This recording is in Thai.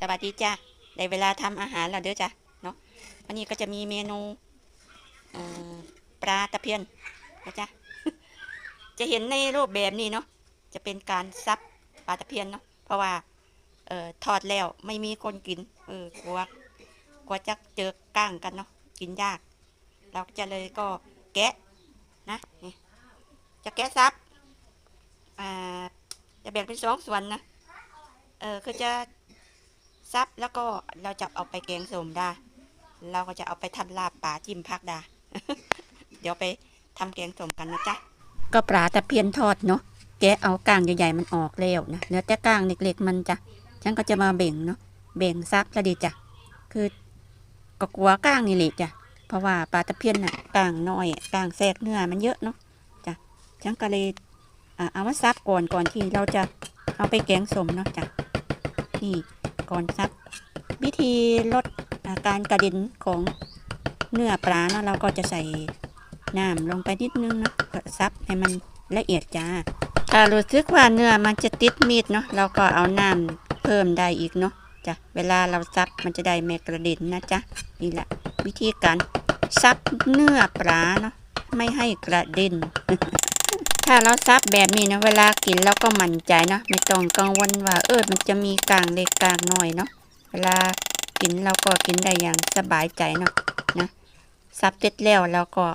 สวัสดีจ้ะได้เวลาทำอาหารแล้วเด้อจ้ะเนาะวันนี้ก็จะมีเมนูปลาตะเพียนนะจ๊ะจะเห็นในรูปแบบนี้เนาะจะเป็นการซับปลาตะเพียนเนาะเพราะว่าเอ่อทอดแล้วไม่มีคนกินเออกลัวกลัวจะเจอก้างกันเนาะกินยาก เราจะเลยก็แกะนะนี่จะแกะซับอ่าจะแบ่งเป็นสองส่วนนะเออคือจะ ซับแล้วก็เราจะเอาไปแกงส้มได้ เราก็จะเอาไปทำลาบป่าจิ้มพักได้ เดี๋ยวไปทำแกงส้มกันนะจ๊ะ ก็ปลาตะเพียนทอดเนาะ แกะเอาก้างใหญ่ๆมันออกแล้วนะเหลือแต่ก้างเล็กๆมันจ้ะ ฉันก็จะมาเบ่งเนาะ เบ่งซับแล้วดีจ้ะ คือก็กลัวก้างนี่แหละจ้ะ เพราะว่าปลาตะเพียนน่ะก้างน้อยก้างแทรกเนื้อมันเยอะเนาะจ้ะ ฉันก็เลยเอามาซับก่อนก่อนที่เราจะเอาไปแกงสมเนาะจ้ะ นี่ ก่อนซับ วิธีลดอาการกระเด็นของเนื้อปลาเนาะเราก็จะใส่น้ำลงไปนิดนึงนะซับให้มันละเอียดจ้าถ้ารู้สึกว่าเนื้อมันจะติดมีดเนาะเราก็เอาน้ำเพิ่มได้อีกเนาะจ้ะเวลาเราซับมันจะได้ไม่กระเด็นนะจ๊ะนี่แหละ วิธีการซับเนื้อปลาเนาะไม่ให้กระเด็น ถ้าเราซับแบบนี้นะเวลากินเราก็มั่นใจเนาะไม่ต้องกังวลว่า เออมันจะมีกลางเล็กกลางหน่อยเนาะเวลากินเราก็กินได้อย่างสบายใจเนาะนะซับเสร็จแล้วเราก็